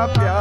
ના પ્યારા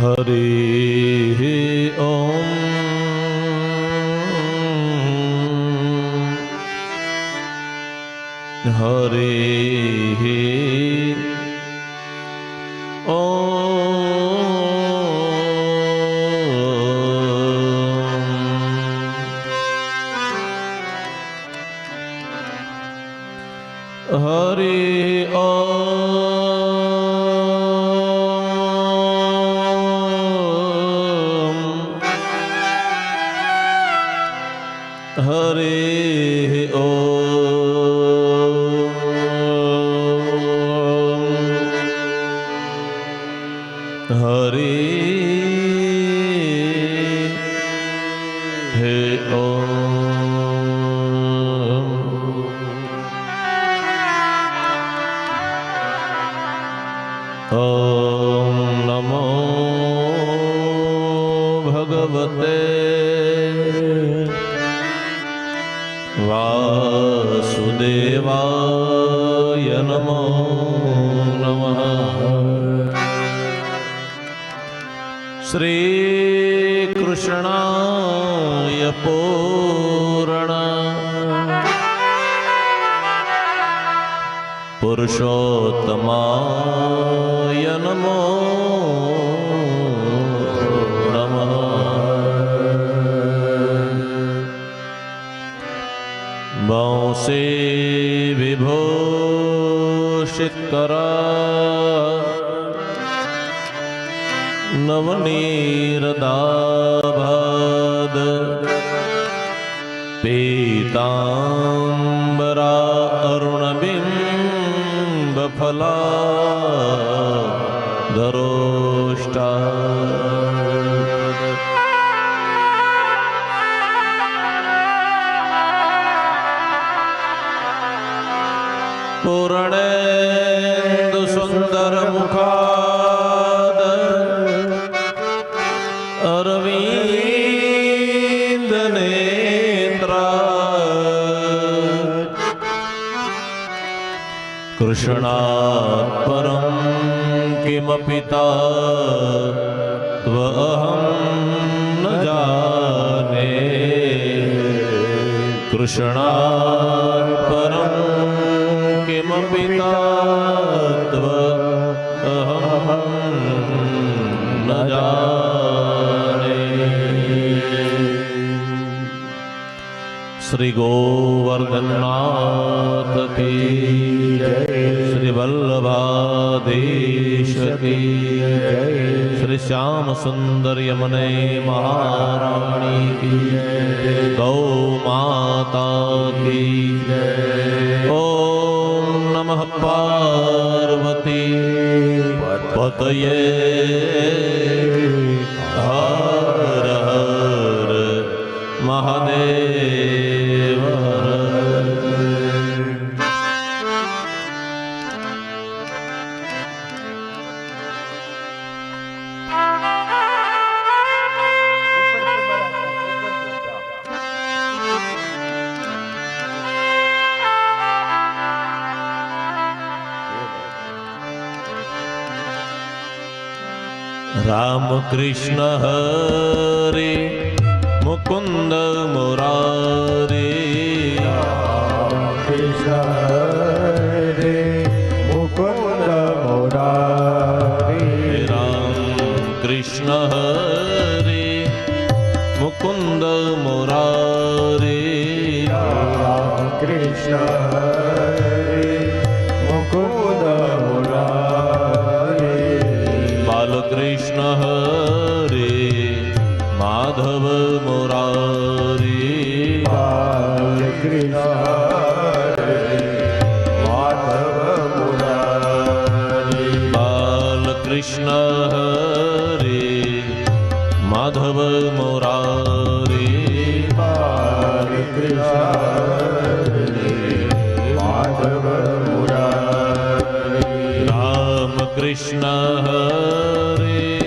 હરે ઓમ હરે હરે પુરુષોત્તમાય નમો બંસી વિભૂષિત કર નવનીરદાભાદ અરુણબિંબફલા ધરોષ્ટા પૂર્ણેન્દુ સુંદર મુખાદ અરવિંદ કૃષ્ણાत् પરમ કિમપિ ત્વહમ ન જાને કૃષ્ણાत् પરમ કિમપિ ત્વહમ ન જાને શ્રી ગોવર્ધનનાથ કી જય વલ્લભાધીશ કી શ્રી શ્યામ સુંદર યમને મહારાણી કી ગૌ માતા કી ઓમ નમઃ પાર્વતી પતયે કૃષ્ણ હરે મુકુંદ મુરારી. કૃષ્ણ હરે મુકુંદ મુરારી. રામ કૃષ્ણ હરે મુકુંદ મુરારી. કૃષ્ણ હરે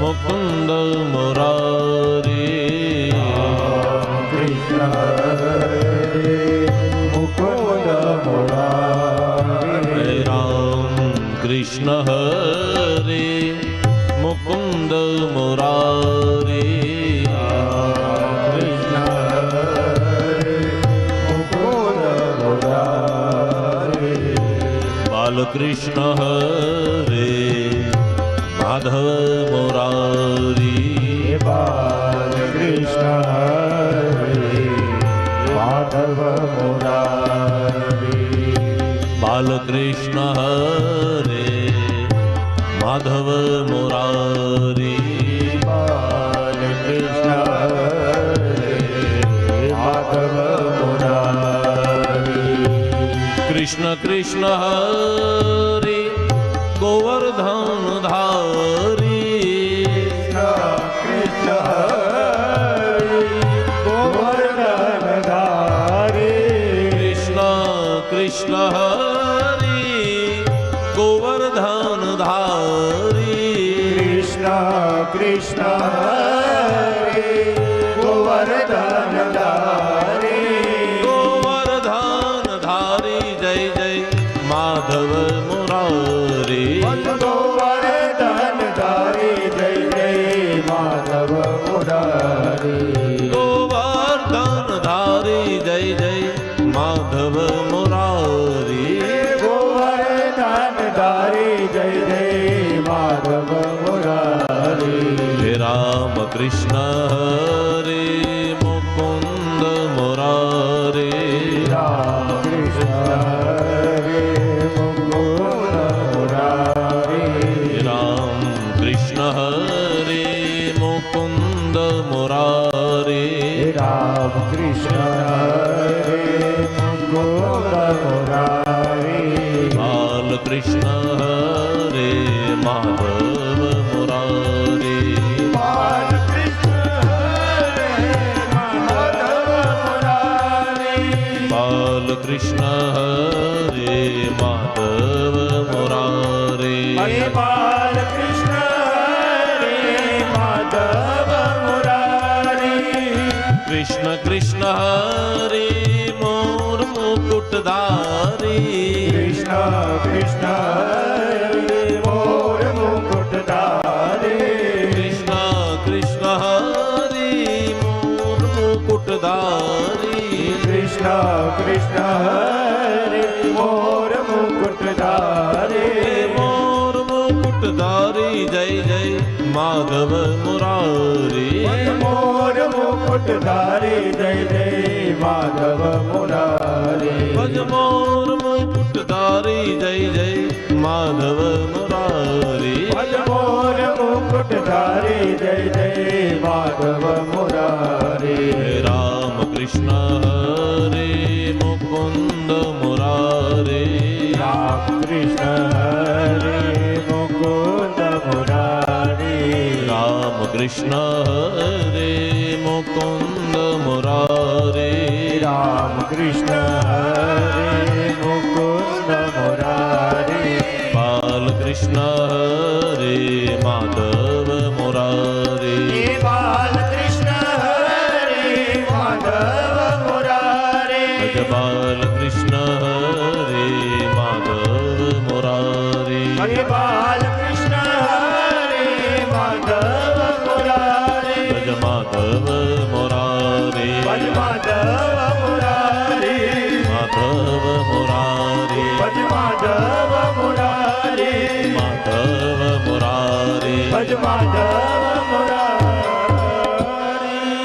મુકુંદ મુરારી. કૃષ્ણ હરે મુકુંદ મુરારી રામ કૃષ્ણ હરે મુકુંદ મુરારી. કૃષ્ણ હરે. માધવ મુરારી બાલકૃષ્ણ હરે માધવ મુરારી બાલકૃષ્ણ હરે માધવ મુરારી કૃષ્ણ કૃષ્ણ હરે ગોવર્ધન ધારી રામ કૃષ્ણ કૃષ્ણ હરે મોર મુકુટધારી કૃષ્ણ કૃષ્ણ મોર મુકુટધારી કૃષ્ણ કૃષ્ણ હરે મોર મુકુટધારી કૃષ્ણ કૃષ્ણ હરે મોર મુકુટધારી મોર મુકુટધારી જય જય માધવ મુરારી. મોર મુકુટધારી જય જય માધવ મુરારી ભજ મોર મુકુટધારી જય જય માધવ મુરારી ભજ મોર મુકુટધારી જય જય માધવ મુરારી રામ કૃષ્ણ હરે મુકુંદ મુરારી રામ કૃષ્ણ હરે મુકુંદ મુરારી રામ કૃષ્ણ મુકુંદ મુરારે રામ કૃષ્ણ હરે મુકુંદ મુરારે બાલકૃષ્ણ હરે માધવ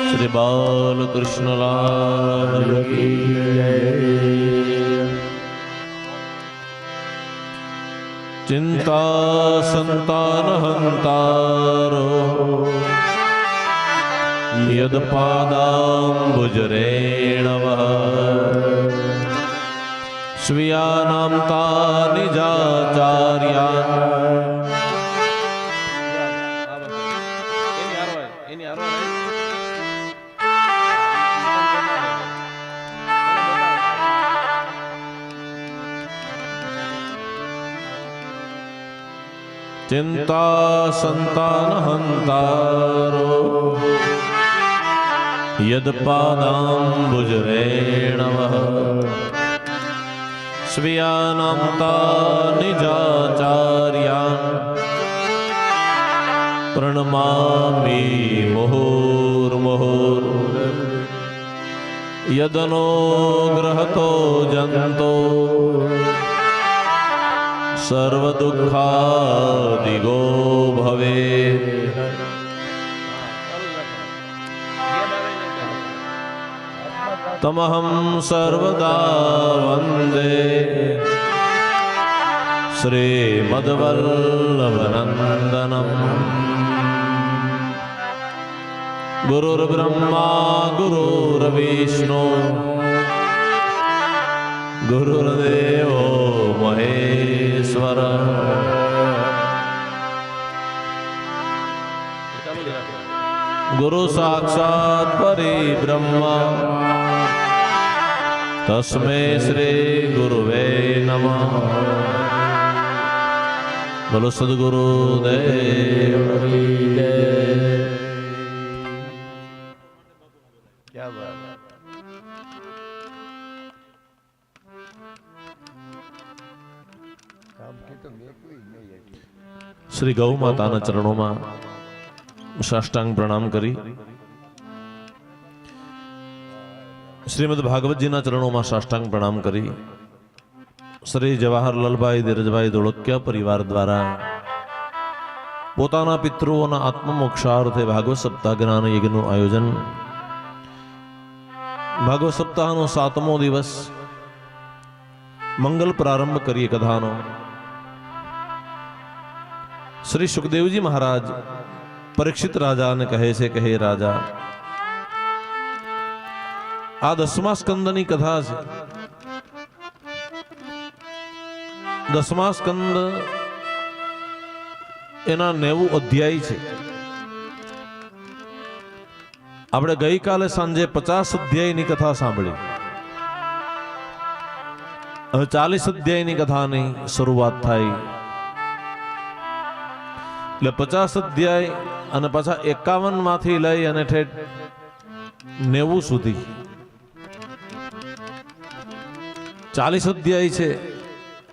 શ્રી બાલકૃષ્ણ લાલ ચિંતા સંતાન હંતારો. યદ પાદાંબુજરેણવ સ્વીયાનામ તા ચિંતા સંતાન હંતારો યદ પાદાંબુજરેણવ સ્વીયાનામ તા નિજાચાર્યા પ્રણમામિ મુહુર્મુહુર્ યદનો ગ્રહતો જંતો સર્વદુઃખાદિગો ભવે. તમહમ સર્વદા વંદે. શ્રીમદવલ્લભનંદનમ. ગુરુર્બ્રહ્મા ગુરુર્વિષ્ણુ ગુરુદેવો મહેશ્વર ગુરુ સાક્ષાત પરિબ્રહ્મ તસ્મે શ્રી ગુરુવે નમઃ બોલો સદગુરુ દેવ શ્રી ગૌ માતાના ચરણોમાં સાષ્ટાંગ પ્રણામ કરી. શ્રીમદ ભાગવતજીના ચરણોમાં સાષ્ટાંગ પ્રણામ કરી. શ્રી જવાહરલાલભાઈ ધીરજભાઈ ધોળકિયા પરિવાર દ્વારા પોતાના પિતૃઓના આત્મમોક્ષાર્થે ભાગવત સપ્તાહ જ્ઞાન યજ્ઞનું આયોજન. ભાગવત સપ્તાહનો સાતમો દિવસ મંગલ પ્રારંભ કરીએ કથાનો. શ્રી સુખદેવજી મહારાજ પરીક્ષિત રાજાને કહે છે કે હે રાજા, આ દસમા સ્કંદની કથા છે. દસમા સ્કંદ એના નેવું અધ્યાય છે. આપણે ગઈકાલે સાંજે પચાસ અધ્યાયની કથા સાંભળી. હવે ચાલીસ અધ્યાયની કથાની શરૂઆત થાય. એટલે પચાસ અધ્યાય અને પાછા એકાવનમાંથી લઈ અને ઠેઠ નેવું સુધી. ચાલીસ અધ્યાય છે.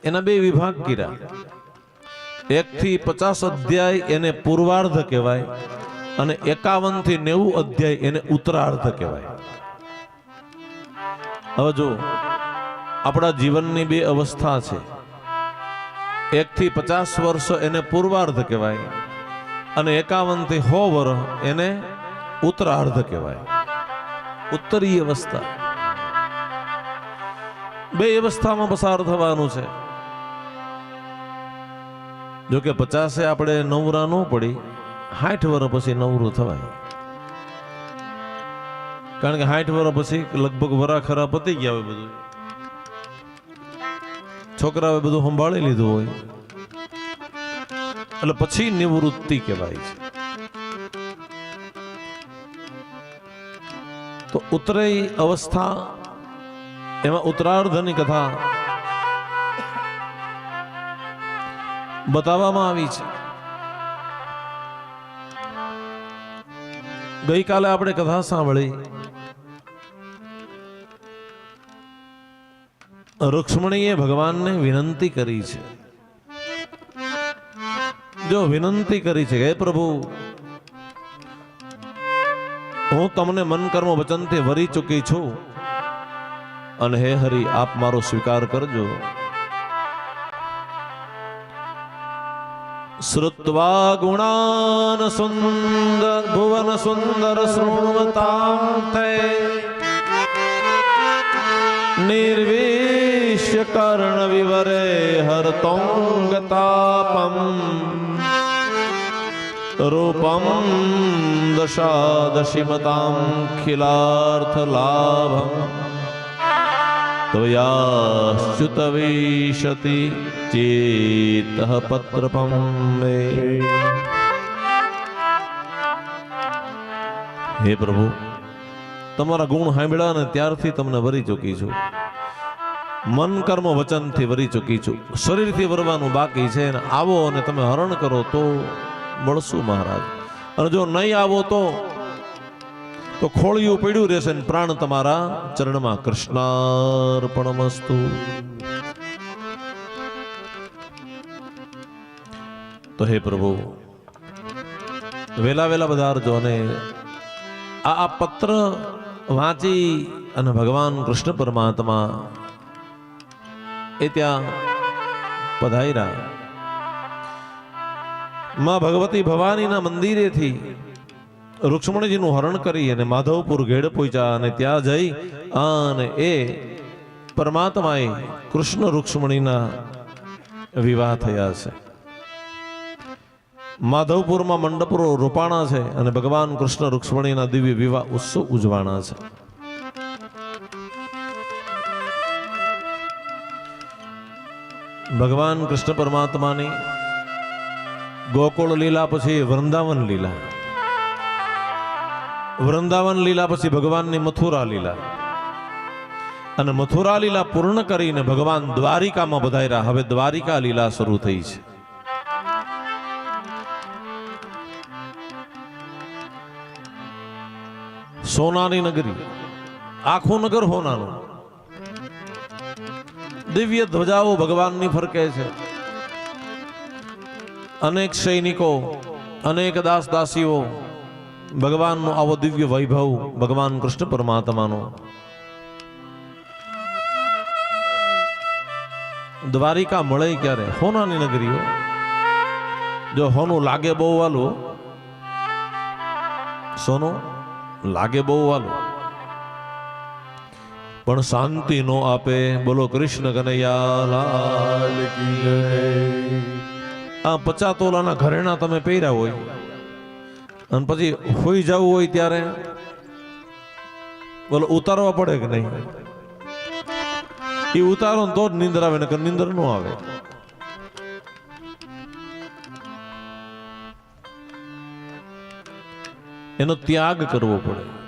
એના બે વિભાગ કર્યા. એક થી પચાસ અધ્યાય એને પૂર્વાર્ધ કહેવાય અને એકાવનથી નેવું અધ્યાય એને ઉત્તરાર્ધ કહેવાય. હવે જો આપણા જીવનની બે અવસ્થા છે. એક થી પચાસ વર્ષ એને પૂર્વાર્ધ કહેવાય અને એકાવનથી હો વર્ષ એને ઉત્તરાર્ધ કહેવાય. ઉત્તરીય અવસ્થા. બે અવસ્થામાં પસાર થવાનું છે. જો કે પચાસે આપણે નવરા ન પડી સાઠ વર્ષ પછી નવરું થવાય. કારણ કે સાઠ વર્ષ પછી લગભગ વરા ખરા પતી ગયા હોય બધું. છોકરાઓએ બધું સંભાળી લીધું હોય. એટલે પછી નિવૃત્તિ કહેવાય છે. તો ઉત્તરેય અવસ્થા, એમાં ઉત્તરાર્ધની કથા બતાવવામાં આવી છે. ગઈકાલે આપણે કથા સાંભળી. રૂક્ષ્મણીએ ભગવાનને વિનંતી કરી છે. જો વિનંતી કરી છે હે પ્રભુ, હું તમને મન કર્મ વચનથી વરી ચૂકી છું અને હે હરિ, આપ મારો સ્વીકાર કરજો. શ્રુત્વા ગુણાન સુંદર, ભુવન સુંદર શૃણવતામ નિર્વિ कर्ण विवरे हरतोंगतापम रूपम दशादशिमतां खिलार्थ लाभम त्वयाश्च्युत विशति चेत पत्रपम मे હે પ્રભુ તમારા ગુણ સાંભળ્યા ને ત્યારથી તમને વરી ચૂકી છું મન કર્મ વચનથી વરી ચૂકી છું. શરીરથી વરવાનું બાકી છે આવો અને તમે હરણ કરો તો મળશું મહારાજ. અને જો નહીં આવો તો તો ખોળિયું પડ્યું રહેશે પ્રાણ તમારા ચરણમાં કૃષ્ણાર્પણમસ્તુ. તો હે પ્રભુ, વેલા વેલા બધા અને આ પત્ર વાંચી અને ભગવાન કૃષ્ણ પરમાત્મા એ ત્યાં પધાર્યા. માં ભગવતી ભવાનીના મંદિરેથી રૂક્ષ્મણીજીનું હરણ કરી અને માધવપુર ઘેડ પહોંચ્યા અને ત્યાં જઈ અને એ પરમાત્માએ કૃષ્ણ રૂક્ષ્મણીના વિવાહ થયા છે. માધવપુરમાં મંડપો રોપાણા છે અને ભગવાન કૃષ્ણ રૂક્ષ્મણીના દિવ્ય વિવાહ ઉત્સવ ઉજવાના છે. ભગવાન કૃષ્ણ પરમાત્માની ગોકુળ લીલા પછી વૃંદાવન લીલા. વૃંદાવન લીલા પછી ભગવાનની મથુરા લીલા. અને મથુરા લીલા પૂર્ણ કરીને ભગવાન દ્વારિકામાં બધાયરા હવે દ્વારિકા લીલા શરૂ થઈ છે. સોનાની નગરી. આખું નગર હોનાનું. દિવ્ય ધ્વજાઓ ભગવાનની ફરકે છે. અનેક સૈનિકો, અનેક દાસ દાસીઓ ભગવાનનો આવો દિવ્ય વૈભવ ભગવાન કૃષ્ણ પરમાત્માનો. દ્વારિકા મળે ક્યારે? હોનાની નગરીઓ. જો હોનું લાગે બહુ વાલું, સોનું લાગે બહુ વાલું. પણ શાંતિ નો આપે. બોલો કૃષ્ણ કનૈયા, લાલ આ પચા તોલાના ઘરેણા તમે પહેર્યા હોય. અને પછી હોઈ જવું હોય ત્યારે બોલો ઉતારવા પડે કે નહીં? એ ઉતારો ને તો જ નીંદર આવે, નકર નીંદર નો આવે. એનો ત્યાગ કરવો પડે.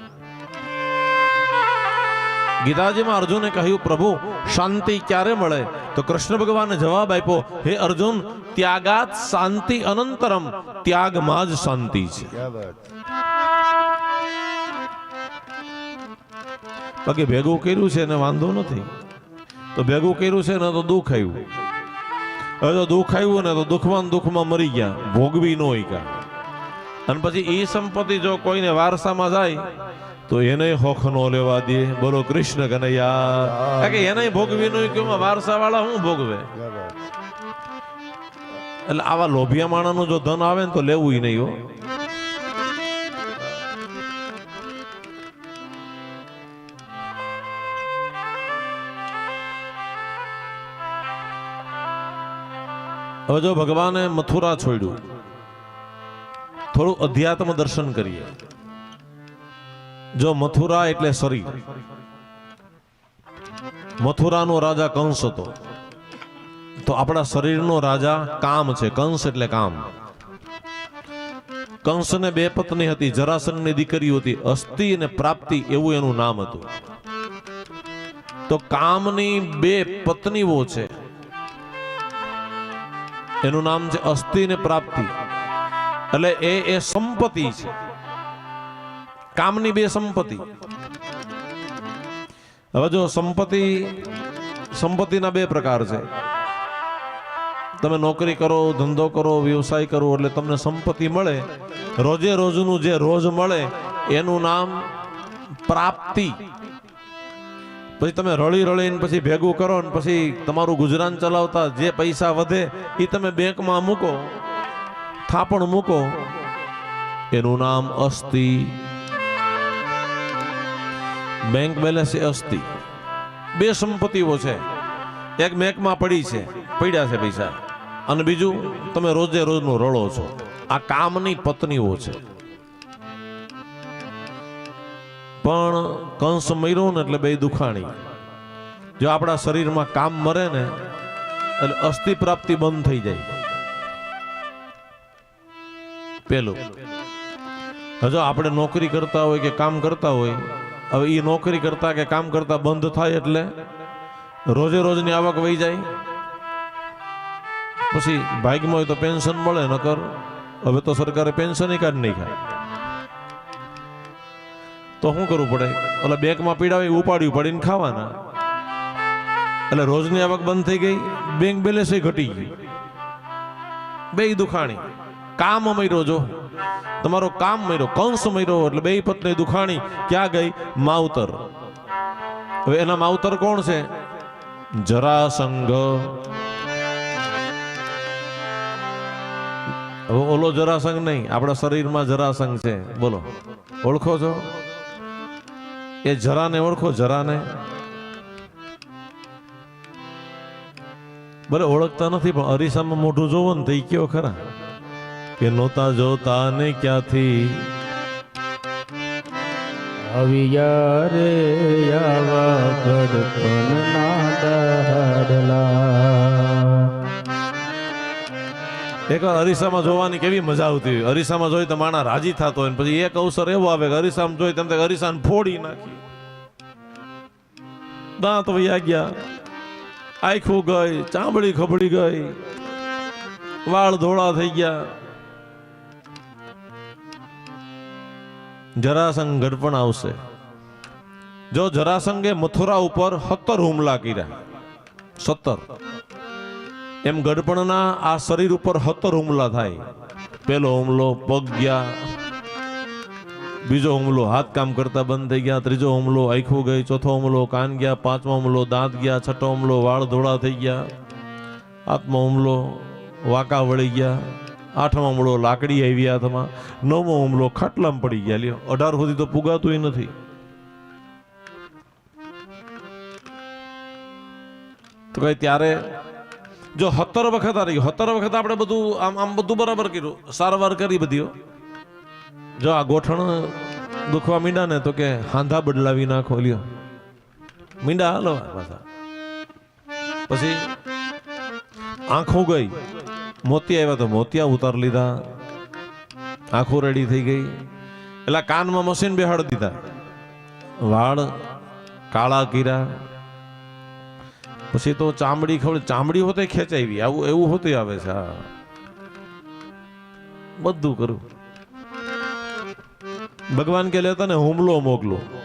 ગીતાજીમાં અર્જુને કહ્યું પ્રભુ શાંતિ ક્યારે મળે? તો કૃષ્ણ ભગવાને જવાબ આપ્યો હે અર્જુન ત્યાગાત શાંતિ અનંતરમ ત્યાગમાં જ શાંતિ છે. બાકી ભેગું કર્યું છે ને વાંધો નથી. તો ભેગું કર્યું છે ને તો દુઃખ આવ્યું. હવે તો દુઃખ આવ્યું ને તો દુઃખમાં દુઃખમાં મરી ગયા ભોગવી ન હોય અને પછી એ સંપત્તિ જો કોઈને વારસામાં જાય તો એને હોખ નો લેવા દે. બોલો કૃષ્ણ કનૈયા. કે એને ભોગવી નું કે વારસા વાળા હું ભોગવે? એટલે આવા લોભિયા માણાનું જો ધન આવે ને તો લેવું નહીં હો. હવે જો ભગવાને મથુરા છોડ્યું. થોડું અધ્યાત્મ દર્શન કરીએ. જો મથુરા એટલે શરીર મથુરાનો રાજા કંસ હતો. તો આપણા શરીરનો રાજા કામ છે, કંસ એટલે કામ. કંસને બે પત્ની હતી જરાસંઘની દીકરી હતી, અસ્થિ અને પ્રાપ્તિ એવું એનું નામ હતું. તો કામની બે પત્નીઓ છે. એનું નામ છે અસ્થિ ને પ્રાપ્તિ. એટલે એ એ સંપત્તિ છે. કામની બે સંપત્તિ. હવે જો સંપત્તિ, સંપત્તિના બે પ્રકાર છે. તમે નોકરી કરો, ધંધો કરો, વ્યવસાય કરો, એટલે તમને સંપત્તિ મળે. રોજે રોજનું જે રોજ મળે, એનું નામ પ્રાપ્તિ. પછી તમે રળી રળીને પછી ભેગું કરો ને પછી તમારું ગુજરાન ચલાવતા જે પૈસા વધે એ તમે બેંકમાં મૂકો, થાપણ મૂકો. એનું નામ અસ્તિ. બેંક બેલેન્સ એ અસ્તિ બે સંપત્તિઓ છે. એક બેંકમાં પડી છે. પડ્યા છે પૈસા. અને બીજું, તમે રોજે રોજનો રળો છો. આ કામની પત્નીઓ છે. પણ કંસ મર્યો ને એટલે બે દુખાણી. જો આપણા શરીરમાં કામ મરે ને, એટલે અસ્થિ પ્રાપ્તિ બંધ થઈ જાય. પેલું. હજુ આપણે નોકરી કરતા હોય કે કામ કરતા હોય હવે એ નોકરી કરતા કે કામ કરતા બંધ થાય એટલે રોજે રોજની આવક વહી જાય. પછી ભાગ્યમાં હોય તો પેન્શન મળે, નકર હવે તો સરકારે પેન્શન કાઢ નહીં ખાય તો શું કરવું પડે? એટલે બેંકમાં પીડાવી ઉપાડ્યું પડીને ખાવાના. એટલે રોજની આવક બંધ થઈ ગઈ, બેંક બેલેન્સ ઘટી ગઈ બે દુખાણી. કામ મર્યો જો. તમારો કામ મર્યો, કંસ મર્યો એટલે બે પત્ની દુખાણી ક્યાં ગઈ? માવતર. હવે એના માવતર કોણ છે? જરાસંઘ. હવે ઓલો જરાસંઘ નહીં, આપણા શરીરમાં જરાસંઘ છે. બોલો, ઓળખો છો? એ જરાને ઓળખો, જરાને. ભલે ઓળખતા નથી, પણ અરીસામાં મોઢું જોવો ને તો એ કયો ખરા? કે નહોતા જોતા ને ક્યાંથી? અવિયા રે આવા ગડપણ ના એકવાર અરીસામાં જોવાની કેવી મજા આવતી હોય. અરીસામાં જોઈ તો માણા રાજી થતો હોય પછી એક અવસર એવો આવે કે અરીસામાં જોઈ તેમ અરીસાને ફોડી નાખી. દાંત વૈયા ગયા. આખું ગઈ ચામડી ખબડી ગઈ. વાળ ધોળા થઈ ગયા. જરાસંઘ ગઢપણ આવશે. જો જરાસંઘે મથુરા ઉપર સત્તર હુમલા કર્યા, સત્તર. એમ ગઢપણના આ શરીર ઉપર સત્તર હુમલા થાય. પેલો હુમલો પગ ગયા, બીજો હુમલો હાથ કામ કરતા બંધ થઈ ગયા, ત્રીજો હુમલો આખું ગઈ, ચોથો હુમલો કાન ગયા, પાંચમો હુમલો દાંત ગયા, છઠ્ઠો હુમલો વાળ ધોળા થઈ ગયા. આત્મો હુમલો વાંકા વળી ગયા. આઠમો હુમલો લાકડી આવી હાથમાં નવમો હુમલો ખાટલામાં પડી ગયા. લ્યો, અઢાર સુધી તો પુગાતું નથી. તો કઈ ત્યારે જો સત્તર વખત આ રહી હત્તર વખત આપણે બધું આમ આમ બધું બરાબર કર્યું. સારવાર કરી બધી જો આ ગોઠણ દુખવા મીંડા ને તો કે હાંધા બદલાવી નાખો, લ્યો. મીંડા હાલો પાછા. પછી આંખો ગઈ. મોતિયા આવ્યા તો મોતિયા ઉતાર લીધા. આંખો રેડી થઈ ગઈ. એટલે કાનમાં મશીન બેહાડી દીધા. વાળ કાળા કીરા પછી તો ચામડી ખબર ચામડી હોતે ખેંચાવી. આવું એવું હોતે આવે છે, હા. બધું કરું. ભગવાન કે લેતા ને હુમલો મોકલો.